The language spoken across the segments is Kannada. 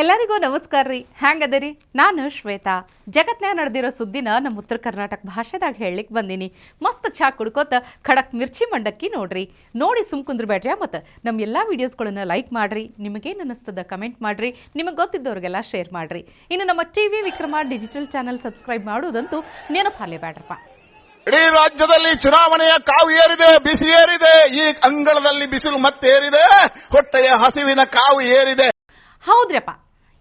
ಎಲ್ಲರಿಗೂ ನಮಸ್ಕಾರ ರೀ. ಹ್ಯಾಂಗದರಿ? ನಾನು ಶ್ವೇತಾ. ಜಗತ್ನ್ಯಾಗ ನಡೆದಿರೋ ಸುದ್ದಿನ ನಮ್ಮ ಉತ್ತರ ಕರ್ನಾಟಕ ಭಾಷೆದಾಗ ಹೇಳಲಿಕ್ಕೆ ಬಂದೀನಿ. ಮಸ್ತ್ ಚಾ ಕುಡ್ಕೋತ ಖಡಕ್ ಮಿರ್ಚಿ ಮಂಡಕ್ಕಿ ನೋಡ್ರಿ. ನೋಡಿ ಸುಮ್ ಕುಂದ್ರಬೇಡ್ರಿ ಮತ್ತು ನಮ್ಮ ಎಲ್ಲ ವೀಡಿಯೋಸ್ಗಳನ್ನ ಲೈಕ್ ಮಾಡ್ರಿ ನಿಮಗೇನು ಅನ್ನಿಸ್ತದ ಕಮೆಂಟ್ ಮಾಡ್ರಿ ನಿಮಗೆ ಗೊತ್ತಿದ್ದವ್ರಿಗೆಲ್ಲ ಶೇರ್ ಮಾಡ್ರಿ. ಇನ್ನು ನಮ್ಮ T V Vikrama digital channel subscribe ಮಾಡೋದಂತೂ ನೆನಪಾರ್ಲೇ ಬೇಡ್ರಪ್ಪ ಇಡೀ ರಾಜ್ಯದಲ್ಲಿ ಚುನಾವಣೆಯ ಕಾವು ಏರಿದೆ ಬಿಸಿ ಏರಿದೆ. ಈ ಅಂಗಳದಲ್ಲಿ ಬಿಸಿಲು ಮತ್ತೇರಿದೆ. ಹೊಟ್ಟೆಯ ಹಸಿವಿನ ಕಾವು ಏರಿದೆ. ಹೌದ್ರಪ್ಪ.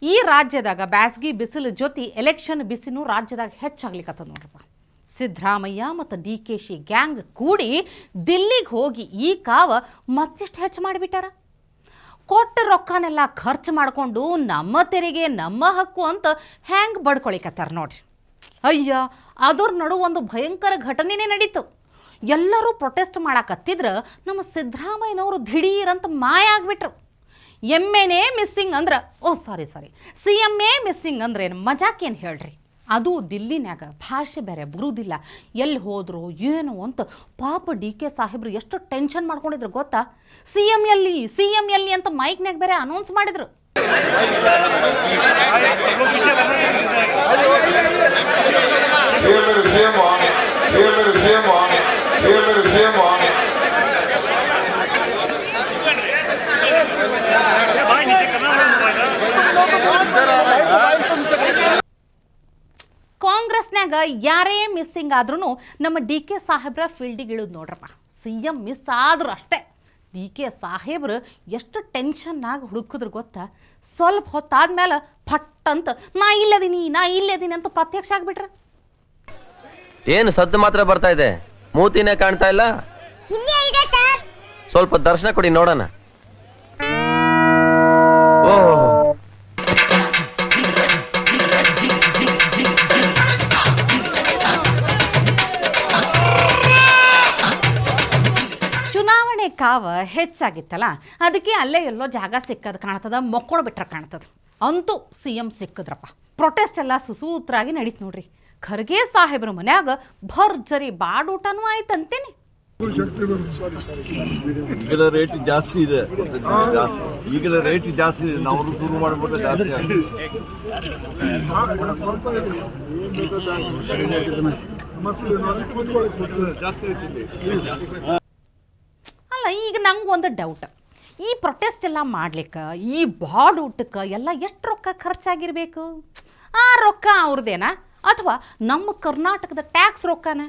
ಈ ರಾಜ್ಯದಾಗ ಬ್ಯಾಸ್ಗಿ ಬಿಸಿಲು ಜೊತೆ ಎಲೆಕ್ಷನ್ ಬಿಸಿನೂ ರಾಜ್ಯದಾಗ ಹೆಚ್ಚಾಗ್ಲಿಕ್ಕತ್ತದ ನೋಡ್ರಪ್ಪ. ಸಿದ್ದರಾಮಯ್ಯ ಮತ್ತು ಡಿ ಕೆ ಶಿ ಗ್ಯಾಂಗ್ ಕೂಡಿ ದಿಲ್ಲಿಗೆ ಹೋಗಿ ಈ ಕಾವ ಮತ್ತಿಷ್ಟು ಹೆಚ್ಚು ಮಾಡಿಬಿಟ್ಟಾರ? ಕೊಟ್ಟ ರೊಕ್ಕನೆಲ್ಲ ಖರ್ಚು ಮಾಡಿಕೊಂಡು ನಮ್ಮ ತೆರಿಗೆ, ನಮ್ಮ ಹಕ್ಕು ಅಂತ ಹ್ಯಾಂಗ್ ಬಡ್ಕೊಳಿಕತ್ತಾರ ನೋಡ್ರಿ. ಅಯ್ಯ, ಅದ್ರ ನಡು ಒಂದು ಭಯಂಕರ ಘಟನೆನೇ ನಡೀತು. ಎಲ್ಲರೂ ಪ್ರೊಟೆಸ್ಟ್ ಮಾಡಾಕತ್ತಿದ್ರ ನಮ್ಮ ಸಿದ್ದರಾಮಯ್ಯನವರು ದಿಢೀರಂತ ಮಾಯ ಆಗ್ಬಿಟ್ರು. ಎಂ ಎನೇ ಮಿಸ್ಸಿಂಗ್ ಅಂದ್ರೆ, ಓ, sorry sorry. C M A missing ಅಂದ್ರೆ ಏನು? ಮಜಾಕೇನು ಹೇಳ್ರಿ? ಅದು ದಿಲ್ಲಿನ್ಯಾಗ ಭಾಷೆ ಬೇರೆ ಬರುವುದಿಲ್ಲ ಎಲ್ಲಿ ಹೋದ್ರು, ಏನು ಅಂತ ಪಾಪ ಡಿ ಕೆ ಸಾಹೇಬ್ರು ಎಷ್ಟು ಟೆನ್ಷನ್ ಮಾಡ್ಕೊಂಡಿದ್ರು ಗೊತ್ತಾ? ಸಿ ಎಂ ಎಲ್ಲಿ ಸಿ ಎಂ ಎಲ್ಲಿ ಅಂತ ಮೈಕ್ನ್ಯಾಗ ಬೇರೆ ಅನೌನ್ಸ್ ಮಾಡಿದ್ರು. ಕಾಂಗ್ರೆಸ್ನ್ಯಾಗ ಯಾರೇ ಮಿಸ್ಸಿಂಗ್ ಆದ್ರೂ ನಮ್ಮ ಡಿ ಕೆ ಸಾಹೇಬ್ರ ಫೀಲ್ಡಿಗೆ ಇಳಿದು ನೋಡ್ರಪ್ಪ. ಸಿ ಎಂ ಮಿಸ್ ಆದ್ರೂ ಅಷ್ಟೇ. ಡಿ ಕೆ ಸಾಹೇಬ್ರು ಎಷ್ಟು ಟೆನ್ಷನ್ನಾಗಿ ಹುಡುಕಿದ್ರು ಗೊತ್ತಾ? ಸ್ವಲ್ಪ ಹೊತ್ತಾದ್ಮೇಲೆ ಫಟ್ ಅಂತ ನಾ ಇಲ್ಲದೀನಿ ನಾ ಇಲ್ಲದೀನಿ ಅಂತ ಪ್ರತ್ಯಕ್ಷ ಆಗ್ಬಿಟ್ರೆ. ಏನು ಸದ್ದು ಮಾತ್ರ ಬರ್ತಾ ಇದೆ? ಮೂತಿನೇ ಕಾಣ್ತಾ ಇಲ್ಲ? ಸ್ವಲ್ಪ ದರ್ಶನ ಕೊಡಿ ನೋಡೋಣ. ಕಾವ ಹೆಚ್ಚಾಗಿತ್ತಲ್ಲ ಅದಕ್ಕೆ ಅಲ್ಲೇ ಎಲ್ಲೋ ಜಾಗ ಸಿಕ್ಕದು ಕಾಣ್ತದ ಮಕ್ಕಳು ಬಿಟ್ರೆ ಕಾಣ್ತದ. ಅಂತೂ ಸಿ ಎಂ ಸಿಕ್ಕದ್ರಪ್ಪ. ಪ್ರೊಟೆಸ್ಟ್ ಎಲ್ಲ ಸುಸೂತ್ರಾಗಿ ನಡೀತು ನೋಡ್ರಿ. ಖರ್ಗೆ ಸಾಹೇಬ್ರ ಮನ್ಯಾಗ ಭರ್ಜರಿ ಬಾಡೂಟನೂ ಆಯ್ತಂತೇನೆ ಈಗಿನ ರೇಟ್ ಜಾಸ್ತಿ ಇದೆ. ಈಗಿನ ರೇಟ್ ಜಾಸ್ತಿ ಇದೆ. ನಾವು ದೂರ ಮಾಡ್ಬಿಟ್ರೆ ಜಾಸ್ತಿ ಆಗಿದೆ. ಈಗ ನಂಗೆ ಒಂದು ಡೌಟ್ ಈ ಪ್ರೊಟೆಸ್ಟ್ ಎಲ್ಲ ಮಾಡ್ಲಿಕ್ಕೆ, ಈ ಬಾಡ್ ಊಟಕ್ಕೆ ಎಲ್ಲ ಎಷ್ಟು ರೊಕ್ಕ ಖರ್ಚಾಗಿರ್ಬೇಕು? ಆ ರೊಕ್ಕ ಅವ್ರದ್ದೇನಾ ಅಥವಾ ನಮ್ಮ ಕರ್ನಾಟಕದ ಟ್ಯಾಕ್ಸ್ ರೊಕ್ಕನ?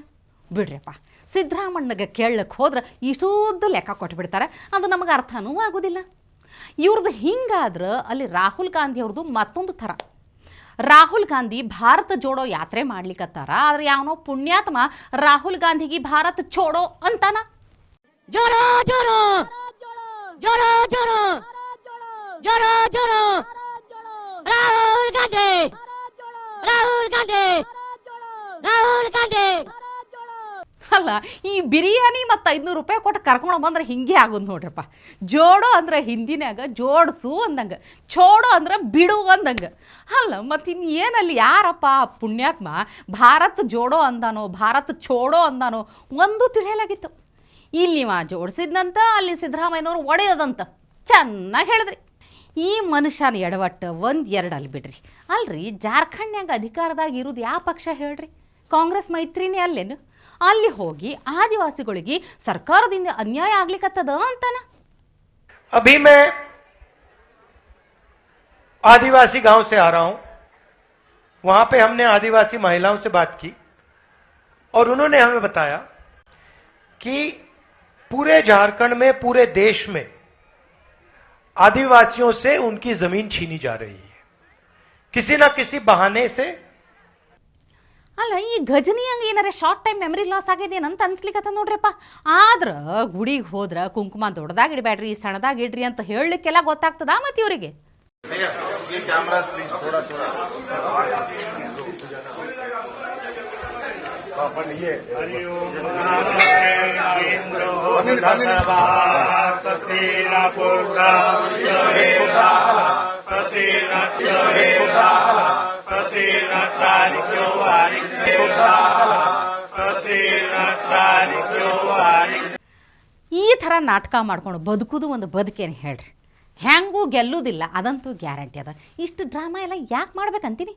ಬಿಡ್ರಿಪ್ಪ ಸಿದ್ದರಾಮಣ್ಣಗೆ ಕೇಳಕ್ಕೆ ಹೋದ್ರೆ ಇಷ್ಟೂದ್ದು ಲೆಕ್ಕ ಕೊಟ್ಬಿಡ್ತಾರೆ, ಅದು ನಮಗೆ ಅರ್ಥನೂ ಆಗೋದಿಲ್ಲ. ಇವ್ರದ್ದು ಹಿಂಗಾದ್ರೆ ಅಲ್ಲಿ ರಾಹುಲ್ ಗಾಂಧಿ ಅವ್ರದ್ದು ಮತ್ತೊಂದು ಥರ. ರಾಹುಲ್ ಗಾಂಧಿ ಭಾರತ ಜೋಡೋ ಯಾತ್ರೆ ಮಾಡ್ಲಿಕ್ಕತ್ತಾರ ಆದ್ರೆ ಯಾವನೋ ಪುಣ್ಯಾತ್ಮ ರಾಹುಲ್ ಗಾಂಧಿಗೆ ಭಾರತ ಚೋಡೋ ಅಂತಾನ. ಜೋರೋ ಜೋರೋ. ಜೋರೋ ಜೋರೋ. ಜೋರೋ ಜೋರೋ. ರಾಹುಲ್ ಗಾಂಧಿ. ರಾಹುಲ್ ಗಾಂಧಿ. ರಾಹುಲ್ ಗಾಂಧಿ. ಅಲ್ಲ, ಈ ಬಿರಿಯಾನಿ ಮತ್ತು ಐದುನೂರು ರೂಪಾಯಿ ಕೊಟ್ಟು ಕರ್ಕೊಂಡು ಬಂದ್ರೆ ಹಿಂಗೆ ಆಗೋದು ನೋಡ್ರಪ್ಪ. ಜೋಡೋ ಅಂದ್ರೆ ಹಿಂದಿನಾಗ ಜೋಡಿಸು ಅಂದಂಗೆ. ಚೋಡೋ ಅಂದ್ರೆ ಬಿಡು ಅಂದಂಗೆ. ಅಲ್ಲ, ಮತ್ತು ಇನ್ನು ಏನಲ್ಲಿ ಯಾರಪ್ಪ ಪುಣ್ಯಾತ್ಮ ಭಾರತ್ ಜೋಡೋ ಅಂದಾನೋ, ಭಾರತ್ ಚೋಡೋ ಅಂದಾನೋ, ಒಂದು ತಿಳಿಯಲಾಗಿತ್ತು. ಇಲ್ಲಿ ಇವ ಜೋಡಿಸಿದ್ನಂತ ಅಲ್ಲಿ ಸಿದ್ದರಾಮಯ್ಯನವ್ರು ಒಡೆಯೋದಂತ ಚೆನ್ನಾಗಿ ಹೇಳಿದ್ರಿ ಈ ಮನುಷ್ಯನ ಎಡವಟ್ಟು ಒಂದು ಎರಡು ಅಲ್ಲಿ ಬಿಡ್ರಿ ಅಲ್ರಿ ಜಾರ್ಖಂಡ್ನ್ಯಾಗ ಅಧಿಕಾರದಾಗ ಇರೋದು ಯಾವ ಪಕ್ಷ ಹೇಳ್ರಿ ಕಾಂಗ್ರೆಸ್ ಮೈತ್ರಿನೇ ಅಲ್ಲೇನು ಅಲ್ಲಿ ಹೋಗಿ ಆದಿವಾಸಿಗಳಿಗೆ ಸರ್ಕಾರದಿಂದ ಅನ್ಯಾಯ ಆಗ್ಲಿಕ್ಕತ್ತದ ಅಂತಾನ अभी मैं आदिवासी गांव से आ रहा हूं वहां पे हमने आदिवासी महिलाओं से बात की और उन्होंने हमें बताया कि पूरे झारखंड में पूरे देश में आदिवासियों से उनकी जमीन छीनी जा रही है किसी ना किसी बहाने से ಅಲ್ಲ ಈ ಗಜನಿ ಹಂಗೆ ಏನಾರ ಶಾರ್ಟ್ ಟೈಮ್ ಮೆಮರಿ ಲಾಸ್ ಆಗಿದೇನಂತ ಅನ್ಸ್ಲಿಕ್ಕತ್ತ ನೋಡ್ರಿಪ್ಪ ಆದ್ರ ಗುಡಿಗೆ ಹೋದ್ರ ಕುಂಕುಮ ದೊಡ್ಡದಾಗ ಇಡಬೇಡ್ರಿ ಸಣ್ಣದಾಗ ಇಡ್ರಿ ಅಂತ ಹೇಳಲಿಕ್ಕೆಲ್ಲ ಗೊತ್ತಾಗ್ತದ ಮತ್ತೆ ಇವರಿಗೆ ये कैमरा प्लीज थोड़ा थोड़ा ಈ ಥರ ನಾಟಕ ಮಾಡ್ಕೊಂಡು ಬದುಕುದು ಒಂದು ಬದುಕೇನು ಹೇಳ್ರಿ ಹೆಂಗೂ ಗೆಲ್ಲುವುದಿಲ್ಲ ಅದಂತೂ ಗ್ಯಾರಂಟಿ ಅದ ಇಷ್ಟು ಡ್ರಾಮಾ ಎಲ್ಲ ಯಾಕೆ ಮಾಡ್ಬೇಕಂತೀನಿ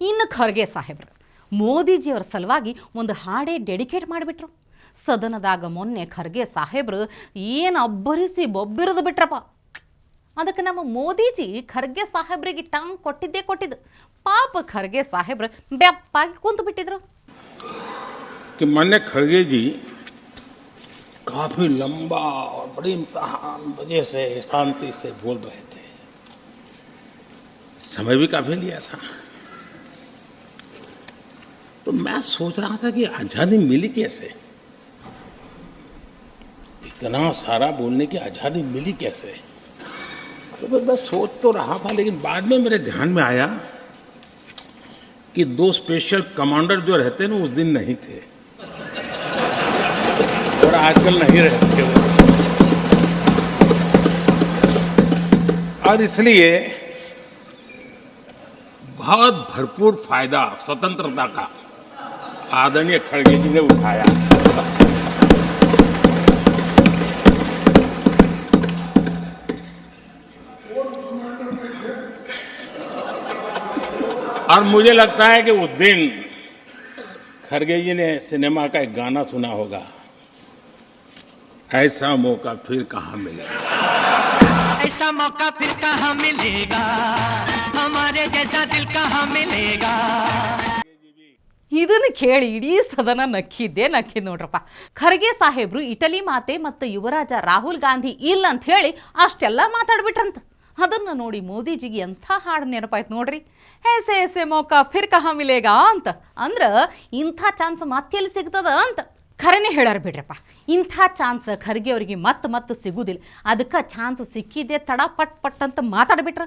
ಇನ್ನು ಖರ್ಗೆ ಸಾಹೇಬ್ರು ಮೋದಿಜಿಯವರ ಸಲುವಾಗಿ ಒಂದು ಹಾಡೇ ಡೆಡಿಕೇಟ್ ಮಾಡಿಬಿಟ್ರು ಸದನದಾಗ ಮೊನ್ನೆ ಖರ್ಗೆ ಸಾಹೇಬ್ರು ಏನು ಅಬ್ಬರಿಸಿ ಬೊಬ್ಬಿರಿದು ಬಿಟ್ರಪ್ಪ ಅದಕ್ಕೆ ನಮ್ಮ ಮೋದಿಜಿ ಖರ್ಗೆ ಸಾಹೇಬ್ರಿಗೆ ಟಾಂಗ್ ಕೊಟ್ಟಿದ್ದೇ ಕೊಟ್ಟಿದ್ದು ಪಾಪ ಖರ್ಗೆ ಸಾಹೇಬ್ರು ಬೆಪ್ಪಾಗಿ ಕುಂತು ಬಿಟ್ಟಿದ್ರು कि मान्य खड़गे जी काफी लंबा और बड़ी इम्तहान वजह से शांति से बोल रहे थे समय भी काफी लिया था तो मैं सोच रहा था कि आजादी मिली कैसे इतना सारा बोलने की आज़ादी मिली कैसे? तो बस मैं सोच तो रहा था, लेकिन बाद में मेरे ध्यान में आया कि दो स्पेशल कमांडर जो रहते ना, उस दिन नहीं थे। और आजकल नहीं रहते और इसलिए बहुत भरपूर फ़ायदा, स्वतंत्रता का आदरणीय खड़गे जी ने उठाया। और मुझे लगता है कि उस दिन खड़गे जी ने सिनेमा का एक गाना सुना होगा ऐसा मौका फिर कहाँ मिलेगा ऐसा मौका फिर कहाँ मिलेगा हमारे जैसा दिल कहाँ मिलेगा ಇದನ್ನು ಕೇಳಿ ಇಡೀ ಸದನ ನಕ್ಕಿದ್ದೇ ನಕ್ಕಿದ್ ನೋಡ್ರಪ್ಪ ಖರ್ಗೆ ಸಾಹೇಬ್ರು ಇಟಲಿ ಮಾತೆ ಮತ್ತು ಯುವರಾಜ ರಾಹುಲ್ ಗಾಂಧಿ ಇಲ್ಲ ಅಂತ ಹೇಳಿ ಅಷ್ಟೆಲ್ಲ ಮಾತಾಡ್ಬಿಟ್ರಂತ ಅದನ್ನು ನೋಡಿ ಮೋದಿಜಿಗೆ ಎಂಥ ಹಾಡು ನೆನಪಾಯ್ತು ನೋಡ್ರಿ. ಹೇಸೆ ಹೇಸೆ ಮೋಕ ಕಹಾ ಮಿಲೇಗಾ ಅಂತ. ಅಂದ್ರೆ ಇಂಥ ಚಾನ್ಸ್ ಮತ್ತೆಲ್ಲಿ ಸಿಗ್ತದ ಅಂತ. ಖರೇನೆ ಹೇಳಾರ ಬಿಡ್ರಪ್ಪ. ಇಂಥ ಚಾನ್ಸ್ ಖರ್ಗೆ ಅವರಿಗೆ ಮತ್ತೆ ಮತ್ತೆ ಸಿಗುವುದಿಲ್ಲ ಅದಕ್ಕೆ ಚಾನ್ಸ್ ಸಿಕ್ಕಿದೆ ತಡ ಪಟ್ ಪಟ್ ಅಂತ ಮಾತಾಡ್ಬಿಟ್ರ.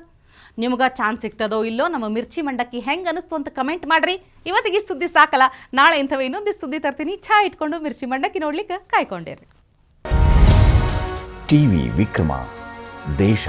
ನಿಮ್ಗೆ ಚಾನ್ಸ್ ಸಿಗ್ತದೋ ಇಲ್ಲೋ ನಮ್ಮ ಮಿರ್ಚಿ ಮಂಡಕ್ಕಿ ಹೆಂಗೆ ಅನಿಸ್ತು ಅಂತ ಕಮೆಂಟ್ ಮಾಡ್ರಿ. ಇವತ್ತಿಗೆ ಇಷ್ಟು ಸುದ್ದಿ ಸಾಕಲ್ಲ. ನಾಳೆ ಇಂಥವು ಇನ್ನೊಂದಿಷ್ಟು ಸುದ್ದಿ ತರ್ತೀನಿ. ಚಹಾ ಇಟ್ಕೊಂಡು ಮಿರ್ಚಿ ಮಂಡಕ್ಕಿ ನೋಡ್ಲಿಕ್ಕೆ ಕಾಯ್ಕೊಂಡಿರಿ ಟಿವಿ ವಿಕ್ರಮ, ದೇಶ